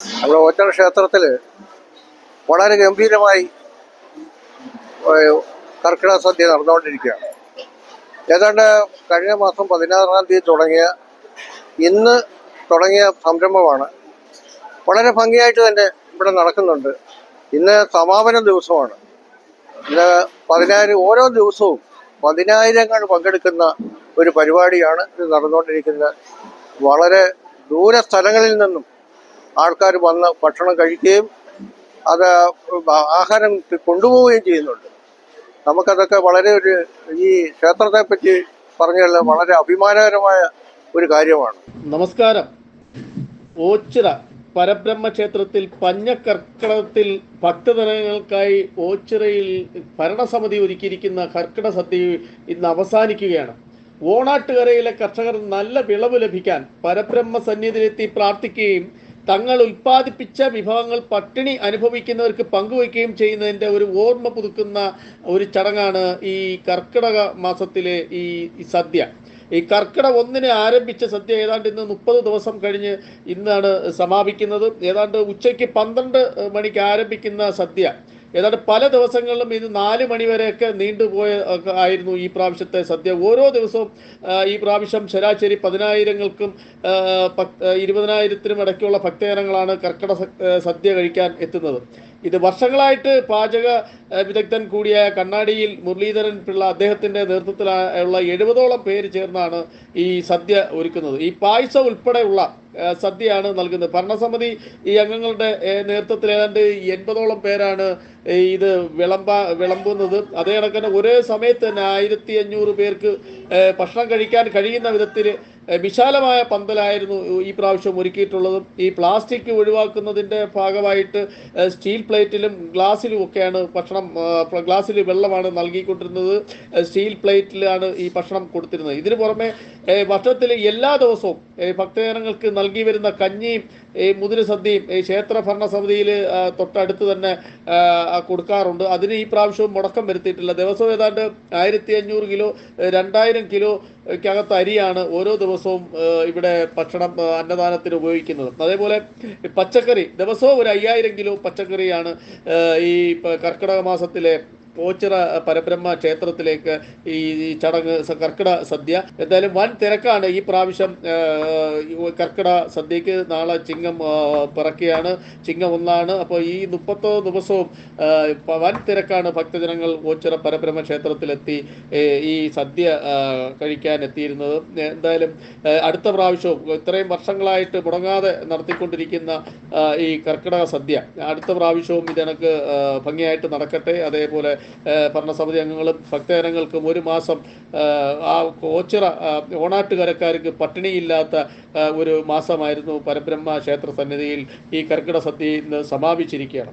നമ്മുടെ ഓറ്റൻ ക്ഷേത്രത്തിൽ വളരെ ഗംഭീരമായി കർക്കിട സദ്യ നടന്നുകൊണ്ടിരിക്കുകയാണ്. ഏതാണ്ട് കഴിഞ്ഞ മാസം പതിനാറാം തീയതി തുടങ്ങിയ ഇന്ന് തുടങ്ങിയ സംരംഭമാണ്. വളരെ ഭംഗിയായിട്ട് തന്നെ ഇവിടെ നടക്കുന്നുണ്ട്. ഇന്ന് സമാപന ദിവസമാണ്. ഇന്ന് പതിനായിരം ഓരോ ദിവസവും പതിനായിരങ്ങൾ പങ്കെടുക്കുന്ന ഒരു പരിപാടിയാണ് ഇത് നടന്നുകൊണ്ടിരിക്കുന്നത്. വളരെ ദൂര സ്ഥലങ്ങളിൽ നിന്നും ആൾക്കാർ വന്ന് ഭക്ഷണം കഴിക്കുകയും അത് ആഹാരം കൊണ്ടുപോവുകയും ചെയ്യുന്നുണ്ട്. നമുക്കതൊക്കെ വളരെ ഒരു ഈ ക്ഷേത്രത്തെ പറ്റി പറഞ്ഞാൽ വളരെ അഭിമാനകരമായ ഒരു കാര്യമാണ്. നമസ്കാരം. ഓച്ചിറ പരബ്രഹ്മ ക്ഷേത്രത്തിൽ പഞ്ഞക്കർക്കടത്തിൽ ഭക്തജനങ്ങൾക്കായി ഓച്ചിറയിൽ ഭരണസമിതി ഒരുക്കിയിരിക്കുന്ന കർക്കിട സദ്യ ഇന്ന് അവസാനിക്കുകയാണ്. ഓണാട്ടുകരയിലെ കർഷകർ നല്ല വിളവ് ലഭിക്കാൻ പരബ്രഹ്മ സന്നിധിയിലെത്തി പ്രാർത്ഥിക്കുകയും തങ്ങൾ ഉൽപ്പാദിപ്പിച്ച വിഭവങ്ങൾ പട്ടിണി അനുഭവിക്കുന്നവർക്ക് പങ്കുവയ്ക്കുകയും ചെയ്യുന്നതിന്റെ ഒരു ഓർമ്മ പുതുക്കുന്ന ഒരു ചടങ്ങാണ് ഈ കർക്കിടക മാസത്തിലെ ഈ സദ്യ. ഈ കർക്കിടക ഒന്നിന് ആരംഭിച്ച സദ്യ ഏതാണ്ട് ഇന്ന് മുപ്പത് ദിവസം കഴിഞ്ഞ് ഇന്നാണ് സമാപിക്കുന്നത്. ഏതാണ്ട് ഉച്ചയ്ക്ക് പന്ത്രണ്ട് മണിക്ക് ആരംഭിക്കുന്ന സദ്യ. ഏതാണ്ട് പല ദിവസങ്ങളിലും ഇത് നാല് മണി വരെയൊക്കെ നീണ്ടുപോയ ആയിരുന്നു ഈ പ്രാവശ്യത്തെ സദ്യ. ഓരോ ദിവസവും ഈ പ്രാവശ്യം ശരാശരി പതിനായിരങ്ങൾക്കും ഇരുപതിനായിരത്തിനും ഇടയ്ക്കുള്ള ഭക്തജനങ്ങളാണ് കർക്കിടക സദ്യ കഴിക്കാൻ എത്തുന്നത്. ഇത് വർഷങ്ങളായിട്ട് പാചക വിദഗ്ധൻ കൂടിയായ കണ്ണാടിയിൽ മുരളീധരൻ പിള്ള അദ്ദേഹത്തിന്റെ നേതൃത്വത്തിലുള്ള എഴുപതോളം പേര് ചേർന്നാണ് ഈ സദ്യ ഒരുക്കുന്നത്. ഈ പായസം ഉൾപ്പെടെയുള്ള സദ്യയാണ് നൽകുന്നത്. ഭരണസമിതി ഈ അംഗങ്ങളുടെ നേതൃത്വത്തിൽ ഏതാണ്ട് എൺപതോളം പേരാണ് ഇത് വിളമ്പ വിളമ്പുന്നത്. അതേ കണക്കിന് ഒരേ സമയത്ത് തന്നെ ആയിരത്തി അഞ്ഞൂറ് പേർക്ക് ഭക്ഷണം കഴിക്കാൻ കഴിയുന്ന വിധത്തിൽ വിശാലമായ പന്തലായിരുന്നു ഈ പ്രാവശ്യം ഒരുക്കിയിട്ടുള്ളതും. ഈ പ്ലാസ്റ്റിക് ഒഴിവാക്കുന്നതിന്റെ ഭാഗമായിട്ട് സ്റ്റീൽ പ്ലേറ്റിലും ഗ്ലാസ്സിലും ഒക്കെയാണ് ഭക്ഷണം ഗ്ലാസ്സിൽ വെള്ളമാണ് നൽകിക്കൊണ്ടിരുന്നത്. സ്റ്റീൽ പ്ലേറ്റിലാണ് ഈ ഭക്ഷണം കൊടുത്തിരുന്നത്. ഇതിനു പുറമെ വർഷത്തിൽ എല്ലാ ദിവസവും ഭക്തജനങ്ങൾക്ക് നൽകി വരുന്ന കഞ്ഞിയും ഈ മുതിര സദ്യയും ഈ ക്ഷേത്ര ഭരണ സമിതിയിൽ തൊട്ടടുത്ത് തന്നെ കൊടുക്കാറുണ്ട്. അതിന് ഈ പ്രാവശ്യവും മുടക്കം വരുത്തിയിട്ടില്ല. ദിവസവും ഏതാണ്ട് ആയിരത്തി അഞ്ഞൂറ് കിലോ രണ്ടായിരം കിലോയ്ക്കകത്ത് അരിയാണ് ഓരോ ദിവസവും ഇവിടെ ഭക്ഷണം അന്നദാനത്തിന് ഉപയോഗിക്കുന്നത്. അതേപോലെ പച്ചക്കറി ദിവസവും ഒരു അയ്യായിരം കിലോ പച്ചക്കറിയാണ് ഈ കർക്കിടക മാസത്തിലെ ഓച്ചിറ പരബ്രഹ്മ ക്ഷേത്രത്തിലേക്ക് ഈ ചടങ്ങ് കർക്കിട സദ്യ. എന്തായാലും വൻ തിരക്കാണ് ഈ പ്രാവശ്യം കർക്കിട സദ്യക്ക് നാളെ ചിങ്ങം പിറക്കുകയാണ് ചിങ്ങം ഒന്നാണ്. അപ്പോൾ ഈ മുപ്പത്തോ ദിവസവും വൻ തിരക്കാണ് ഭക്തജനങ്ങൾ ഓച്ചിറ പരബ്രഹ്മ ക്ഷേത്രത്തിലെത്തി ഈ സദ്യ കഴിക്കാൻ എത്തിയിരുന്നത്. എന്തായാലും അടുത്ത പ്രാവശ്യവും ഇത്രയും വർഷങ്ങളായിട്ട് മുടങ്ങാതെ നടത്തിക്കൊണ്ടിരിക്കുന്ന ഈ കർക്കിടക സദ്യ. അടുത്ത പ്രാവശ്യവും ഇതിനക്ക് ഭംഗിയായിട്ട് നടക്കട്ടെ. അതേപോലെ ഭരണസമിതി അംഗങ്ങളും ഭക്തജനങ്ങൾക്കും ഒരു മാസം ആ, കോച്ചിറ ഓണാട്ടുകരക്കാർക്ക് പട്ടിണിയില്ലാത്ത ഒരു മാസമായിരുന്നു പരബ്രഹ്മ ക്ഷേത്ര സന്നിധിയിൽ ഈ കർക്കിട സദ്യ ഇന്ന് സമാപിച്ചിരിക്കുകയാണ്.